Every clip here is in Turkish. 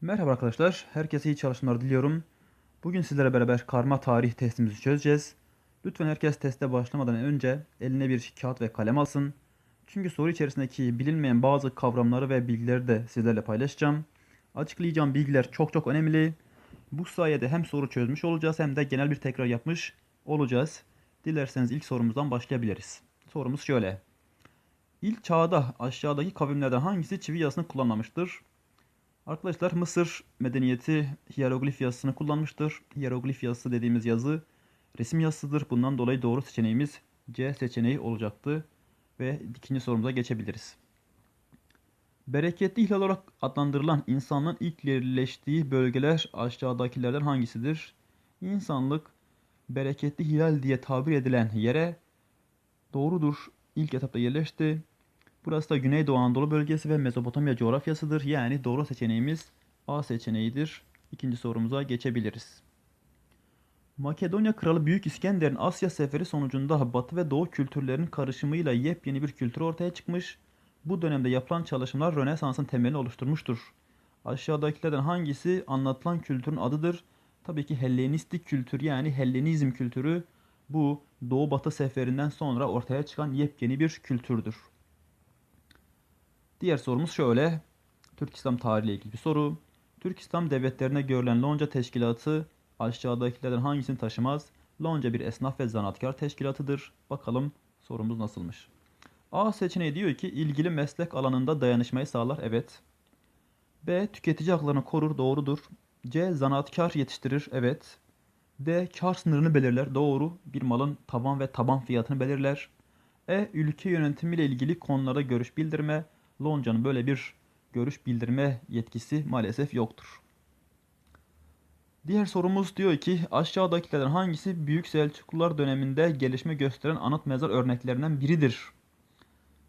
Merhaba arkadaşlar, herkese iyi çalışmalar diliyorum. Bugün sizlere beraber karma tarih testimizi çözeceğiz. Lütfen herkes teste başlamadan önce eline bir kağıt ve kalem alsın. Çünkü soru içerisindeki bilinmeyen bazı kavramları ve bilgileri de sizlerle paylaşacağım. Açıklayacağım bilgiler çok çok önemli. Bu sayede hem soru çözmüş olacağız hem de genel bir tekrar yapmış olacağız. Dilerseniz ilk sorumuzdan başlayabiliriz. Sorumuz şöyle. İlk çağda aşağıdaki kavimlerden hangisi çivi yazısını kullanmamıştır? Arkadaşlar Mısır medeniyeti hieroglif yazısını kullanmıştır. Hieroglif yazısı dediğimiz yazı resim yazısıdır. Bundan dolayı doğru seçeneğimiz C seçeneği olacaktı. Ve ikinci sorumuza geçebiliriz. Bereketli hilal olarak adlandırılan insanlığın ilk yerleştiği bölgeler aşağıdakilerden hangisidir? İnsanlık bereketli hilal diye tabir edilen yere doğrudur ilk etapta yerleşti. Burası da Güneydoğu Anadolu bölgesi ve Mezopotamya coğrafyasıdır. Yani doğru seçeneğimiz A seçeneğidir. İkinci sorumuza geçebiliriz. Makedonya Kralı Büyük İskender'in Asya seferi sonucunda Batı ve Doğu kültürlerinin karışımıyla yepyeni bir kültür ortaya çıkmış. Bu dönemde yapılan çalışmalar Rönesans'ın temelini oluşturmuştur. Aşağıdakilerden hangisi anlatılan kültürün adıdır? Tabii ki Hellenistik kültür yani Hellenizm kültürü bu Doğu Batı seferinden sonra ortaya çıkan yepyeni bir kültürdür. Diğer sorumuz şöyle. Türk İslam tarihi ile ilgili bir soru. Türk İslam devletlerine görülen lonca teşkilatı aşağıdakilerden hangisini taşımaz? Lonca bir esnaf ve zanaatkar teşkilatıdır. Bakalım sorumuz nasılmış. A seçeneği diyor ki ilgili meslek alanında dayanışmayı sağlar. Evet. B tüketici haklarını korur. Doğrudur. C zanaatkar yetiştirir. Evet. D kar sınırını belirler. Doğru. Bir malın tavan ve taban fiyatını belirler. E ülke yönetimiyle ilgili konularda görüş bildirme. Lonca'nın böyle bir görüş bildirme yetkisi maalesef yoktur. Diğer sorumuz diyor ki aşağıdakilerden hangisi Büyük Selçuklular döneminde gelişme gösteren anıt mezar örneklerinden biridir?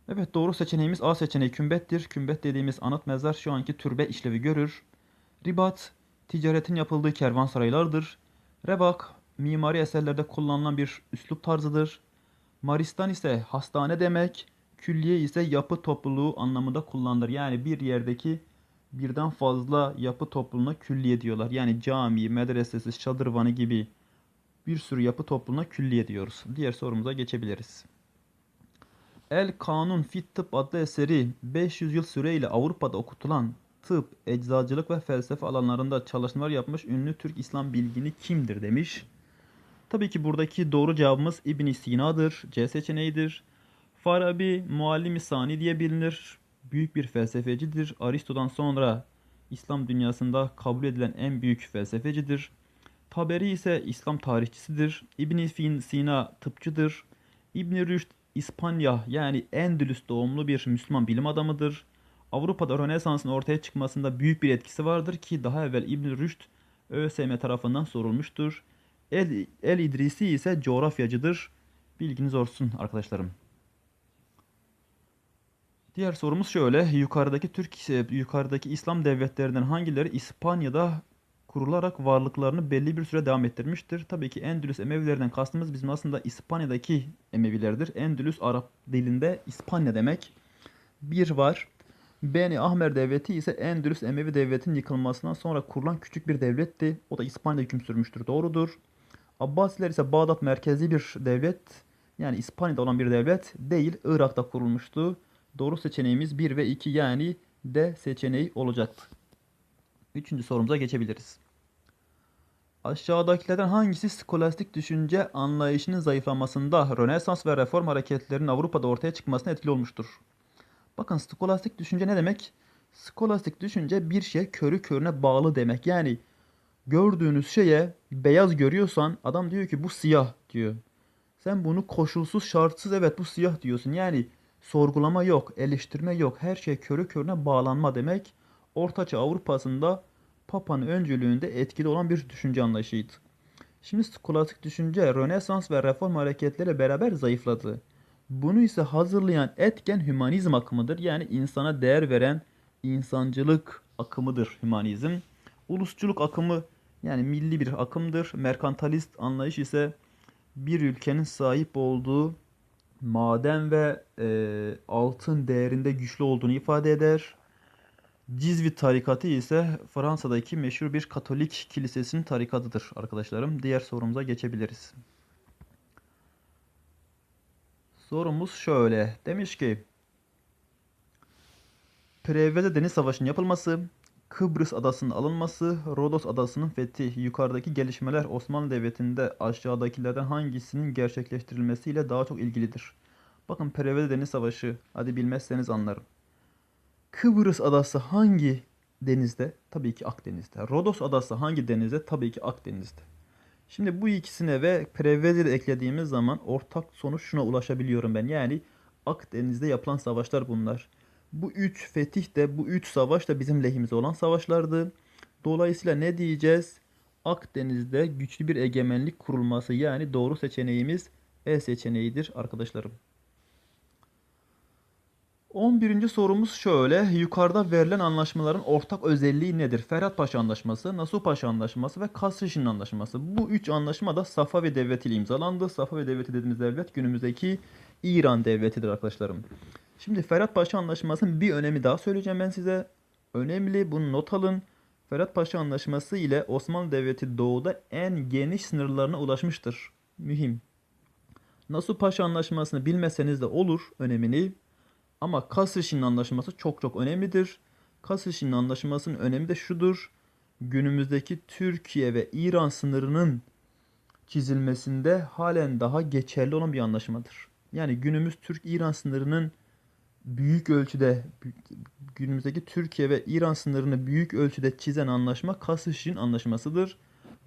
Evet doğru seçeneğimiz A seçeneği kümbettir. Kümbet dediğimiz anıt mezar şu anki türbe işlevi görür. Ribat ticaretin yapıldığı kervansaraylardır. Rebak mimari eserlerde kullanılan bir üslup tarzıdır. Maristan ise hastane demek. Külliye ise yapı topluluğu anlamında kullanılır. Yani bir yerdeki birden fazla yapı topluluğuna külliye diyorlar. Yani cami, medresesi, şadırvanı gibi bir sürü yapı topluluğuna külliye diyoruz. Diğer sorumuza geçebiliriz. El Kanun Fit Tıp adlı eseri 500 yıl süreyle Avrupa'da okutulan tıp, eczacılık ve felsefe alanlarında çalışmalar yapmış ünlü Türk İslam bilgini kimdir demiş. Tabii ki buradaki doğru cevabımız İbn Sina'dır. C seçeneğidir. Farabi Muallim-i Sani diye bilinir. Büyük bir felsefecidir. Aristo'dan sonra İslam dünyasında kabul edilen en büyük felsefecidir. Taberi ise İslam tarihçisidir. İbn Sina tıpçıdır. İbn Rüşd İspanya yani Endülüs doğumlu bir Müslüman bilim adamıdır. Avrupa'da Rönesans'ın ortaya çıkmasında büyük bir etkisi vardır ki daha evvel İbn Rüşd ÖSYM tarafından sorulmuştur. El, El İdrisi ise coğrafyacıdır. Bilginiz olsun arkadaşlarım. Diğer sorumuz şöyle. Yukarıdaki Türk yukarıdaki İslam devletlerinden hangileri İspanya'da kurularak varlıklarını belli bir süre devam ettirmiştir? Tabii ki Endülüs Emevilerinden kastımız bizim aslında İspanya'daki Emevilerdir. Endülüs Arap dilinde İspanya demek. Bir var. Beni Ahmer Devleti ise Endülüs Emevi Devleti'nin yıkılmasından sonra kurulan küçük bir devletti. O da İspanya'da hüküm sürmüştür. Doğrudur. Abbasiler ise Bağdat merkezi bir devlet. Yani İspanya'da olan bir devlet değil. Irak'ta kurulmuştu. Doğru seçeneğimiz 1 ve 2 yani D seçeneği olacaktı. Üçüncü sorumuza geçebiliriz. Aşağıdakilerden hangisi skolastik düşünce anlayışının zayıflamasında Rönesans ve reform hareketlerinin Avrupa'da ortaya çıkmasına etkili olmuştur? Bakın skolastik düşünce ne demek? Skolastik düşünce bir şey körü körüne bağlı demek. Yani gördüğünüz şeye beyaz görüyorsan adam diyor ki bu siyah diyor. Sen bunu koşulsuz şartsız evet bu siyah diyorsun. Yani sorgulama yok, eleştirme yok. Her şey körü körüne bağlanma demek. Ortaçağ Avrupa'sında Papa'nın öncülüğünde etkili olan bir düşünce anlayışıydı. Şimdi skolastik düşünce Rönesans ve reform hareketleriyle beraber zayıfladı. Bunu ise hazırlayan etken hümanizm akımıdır. Yani insana değer veren insancılık akımıdır hümanizm. Ulusçuluk akımı yani milli bir akımdır. Merkantalist anlayış ise bir ülkenin sahip olduğu maden ve e, altın değerinde güçlü olduğunu ifade eder. Cizvit tarikatı ise Fransa'daki meşhur bir Katolik kilisesinin tarikatıdır arkadaşlarım. Diğer sorumuza geçebiliriz. Sorumuz şöyle. Demiş ki Preveze Deniz Savaşı'nın yapılması, Kıbrıs adasının alınması, Rodos adasının fethi, yukarıdaki gelişmeler Osmanlı Devleti'nde aşağıdakilerden hangisinin gerçekleştirilmesiyle daha çok ilgilidir? Bakın Preveze Deniz Savaşı, hadi bilmezseniz anlarım. Kıbrıs adası hangi denizde? Tabii ki Akdeniz'de. Rodos adası hangi denizde? Tabii ki Akdeniz'de. Şimdi bu ikisine ve Prevez'i eklediğimiz zaman ortak sonuç şuna ulaşabiliyorum ben. Yani Akdeniz'de yapılan savaşlar bunlar. Bu üç fetih de bu üç savaş da bizim lehimize olan savaşlardı. Dolayısıyla ne diyeceğiz? Akdeniz'de güçlü bir egemenlik kurulması yani doğru seçeneğimiz E seçeneğidir arkadaşlarım. 11. sorumuz şöyle. Yukarıda verilen anlaşmaların ortak özelliği nedir? Ferhat Paşa Anlaşması, Nasuh Paşa Anlaşması ve Kasrişin Anlaşması. Bu üç anlaşma da Safavi Devleti ile imzalandı. Safavi Devleti dediğimiz devlet günümüzdeki İran Devleti'dir arkadaşlarım. Şimdi Ferhat Paşa Anlaşması'nın bir önemi daha söyleyeceğim ben size. Önemli bunu not alın. Ferhat Paşa Anlaşması ile Osmanlı Devleti doğuda en geniş sınırlarına ulaşmıştır. Mühim. Nasuh Paşa Anlaşması'nı bilmeseniz de olur önemini. Ama Kasrişin Anlaşması çok çok önemlidir. Kasrişin Anlaşması'nın önemi de şudur. Günümüzdeki Türkiye ve İran sınırının çizilmesinde halen daha geçerli olan bir anlaşmadır. Yani günümüz Türk-İran sınırının büyük ölçüde günümüzdeki Türkiye ve İran sınırını büyük ölçüde çizen anlaşma Kasrişin Anlaşması'dır.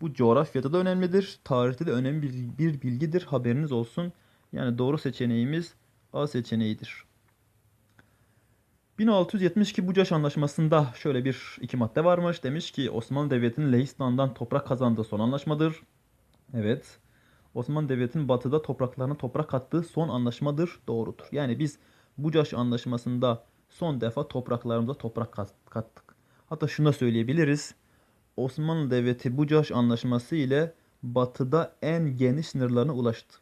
Bu coğrafyada da önemlidir. Tarihte de önemli bir, bir bilgidir. Haberiniz olsun. Yani doğru seçeneğimiz A seçeneğidir. 1672 Bucaş Anlaşması'nda şöyle bir iki madde varmış. Demiş ki Osmanlı Devleti'nin Lehistan'dan toprak kazandığı son anlaşmadır. Evet. Osmanlı Devleti'nin batıda topraklarına toprak kattığı son anlaşmadır. Doğrudur. Yani biz Bucaş Anlaşması'nda son defa topraklarımıza toprak kattık. Hatta şunu da söyleyebiliriz. Osmanlı Devleti Bucaş Anlaşması ile batıda en geniş sınırlarına ulaştı.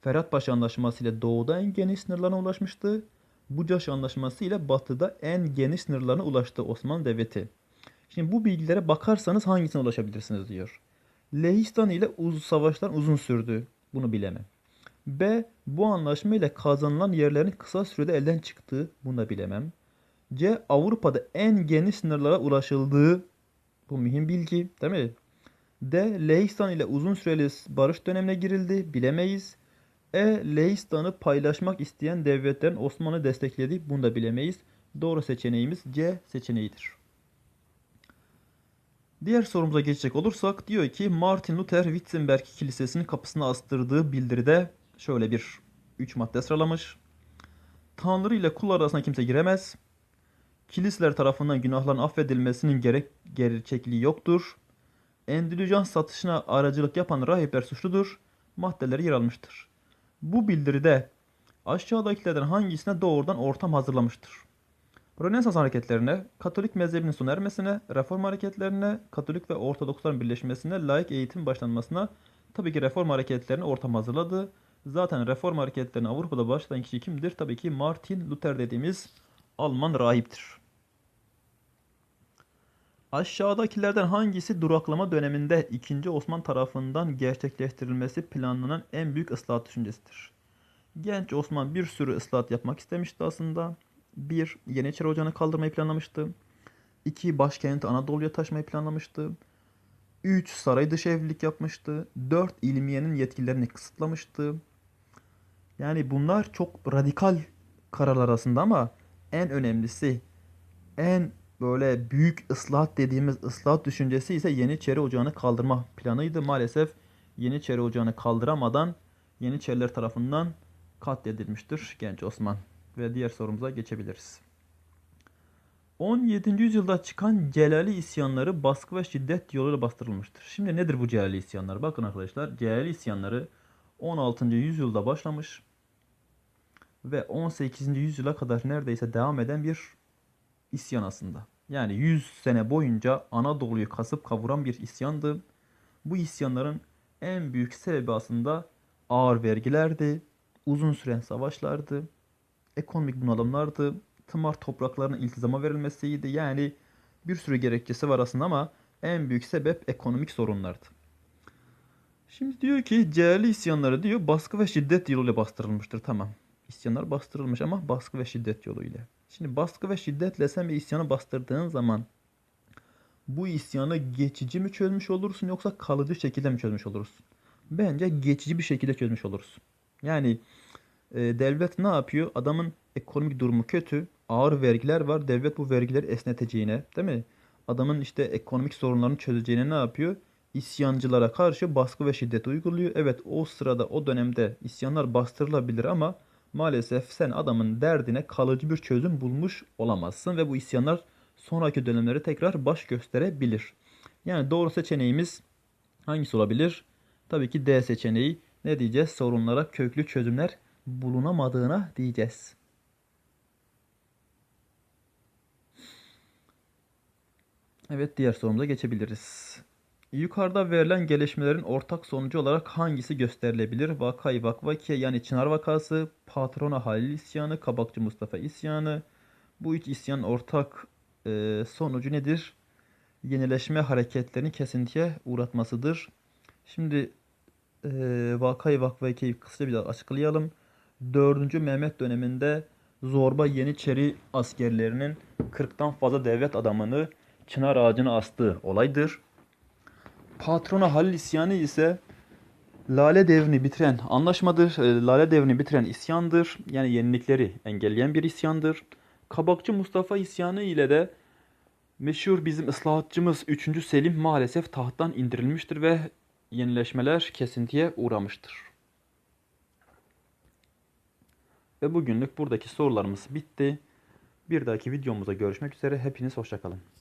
Ferhat Paşa Anlaşması ile doğuda en geniş sınırlarına ulaşmıştı. Bucaş Anlaşması ile batıda en geniş sınırlarına ulaştı Osmanlı Devleti. Şimdi bu bilgilere bakarsanız hangisine ulaşabilirsiniz diyor. Lehistan ile uz savaşlar uzun sürdü. Bunu bilemem. B. Bu anlaşma ile kazanılan yerlerin kısa sürede elden çıktığı. Bunu da bilemem. C. Avrupa'da en geniş sınırlara ulaşıldığı. Bu mühim bilgi değil mi? D. Lehistan ile uzun süreli barış dönemine girildi. Bilemeyiz. E. Leistan'ı paylaşmak isteyen devletlerin Osmanlı desteklediği. Bunu da bilemeyiz. Doğru seçeneğimiz C seçeneğidir. Diğer sorumuza geçecek olursak diyor ki Martin Luther Wittenberg Kilisesi'nin kapısına astırdığı bildiride şöyle bir 3 madde sıralamış. Tanrı ile kul arasına kimse giremez. Kilisler tarafından günahların affedilmesinin gerek gerçekliği yoktur. Endülüjan satışına aracılık yapan rahipler suçludur. Maddeleri yer almıştır. Bu bildiride aşağıdakilerden hangisine doğrudan ortam hazırlamıştır? Rönesans hareketlerine, Katolik mezhebinin sona ermesine, reform hareketlerine, Katolik ve Ortodoksların birleşmesine, laik eğitim başlanmasına tabii ki reform hareketlerine ortam hazırladı. Zaten reform hareketlerini Avrupa'da başlatan kişi kimdir? Tabii ki Martin Luther dediğimiz Alman rahiptir. Aşağıdakilerden hangisi duraklama döneminde 2. Osman tarafından gerçekleştirilmesi planlanan en büyük ıslahat düşüncesidir? Genç Osman bir sürü ıslahat yapmak istemişti aslında. 1. Yeniçeri Ocağı'nı kaldırmayı planlamıştı. 2. Başkenti Anadolu'ya taşımayı planlamıştı. 3. Saray dışı evlilik yapmıştı. 4. İlmiye'nin yetkilerini kısıtlamıştı. Yani bunlar çok radikal kararlar aslında ama en önemlisi en böyle büyük ıslahat dediğimiz ıslahat düşüncesi ise Yeniçeri Ocağı'nı kaldırma planıydı. Maalesef Yeniçeri Ocağı'nı kaldıramadan Yeniçeriler tarafından katledilmiştir genç Osman. Ve diğer sorumuza geçebiliriz. 17. yüzyılda çıkan Celali isyanları baskı ve şiddet yoluyla bastırılmıştır. Şimdi nedir bu Celali isyanları? Bakın arkadaşlar Celali isyanları 16. yüzyılda başlamış ve 18. yüzyıla kadar neredeyse devam eden bir isyan aslında. Yani 100 sene boyunca Anadolu'yu kasıp kavuran bir isyandı. Bu isyanların en büyük sebebi aslında ağır vergilerdi, uzun süren savaşlardı, ekonomik bunalımlardı, tımar topraklarının iltizama verilmesiydi. Yani bir sürü gerekçesi var aslında ama en büyük sebep ekonomik sorunlardı. Şimdi diyor ki Cehli isyanları diyor baskı ve şiddet yoluyla bastırılmıştır. Tamam. İsyanlar bastırılmış ama baskı ve şiddet yoluyla. Şimdi baskı ve şiddetle sen bir isyanı bastırdığın zaman bu isyanı geçici mi çözmüş olursun yoksa kalıcı şekilde mi çözmüş olursun? Bence geçici bir şekilde çözmüş olursun. Yani e, devlet ne yapıyor? Adamın ekonomik durumu kötü, ağır vergiler var. Devlet bu vergileri esneteceğine, değil mi? Adamın işte ekonomik sorunlarını çözeceğine ne yapıyor? İsyancılara karşı baskı ve şiddet uyguluyor. Evet o sırada o dönemde isyanlar bastırılabilir ama maalesef sen adamın derdine kalıcı bir çözüm bulmuş olamazsın ve bu isyanlar sonraki dönemlere tekrar baş gösterebilir. Yani doğru seçeneğimiz hangisi olabilir? Tabii ki D seçeneği. Ne diyeceğiz? Sorunlara köklü çözümler bulunamadığına diyeceğiz. Evet diğer sorumuza geçebiliriz. Yukarıda verilen gelişmelerin ortak sonucu olarak hangisi gösterilebilir? Vakayı Vakvakiye yani Çınar vakası, Patrona Halil isyanı, Kabakçı Mustafa isyanı. Bu üç isyanın ortak e, sonucu nedir? Yenileşme hareketlerini kesintiye uğratmasıdır. Şimdi e, Vakayı Vakvakiye'yi kısaca bir daha açıklayalım. 4. Mehmet döneminde Zorba Yeniçeri askerlerinin 40'tan fazla devlet adamını çınar ağacına astığı olaydır. Patrona Halil isyanı ise Lale devrini bitiren anlaşmadır. E, Lale devrini bitiren isyandır. Yani yenilikleri engelleyen bir isyandır. Kabakçı Mustafa isyanı ile de meşhur bizim ıslahatçımız 3. Selim maalesef tahttan indirilmiştir ve yenileşmeler kesintiye uğramıştır. Ve bugünlük buradaki sorularımız bitti. Bir dahaki videomuzda görüşmek üzere. Hepiniz hoşçakalın.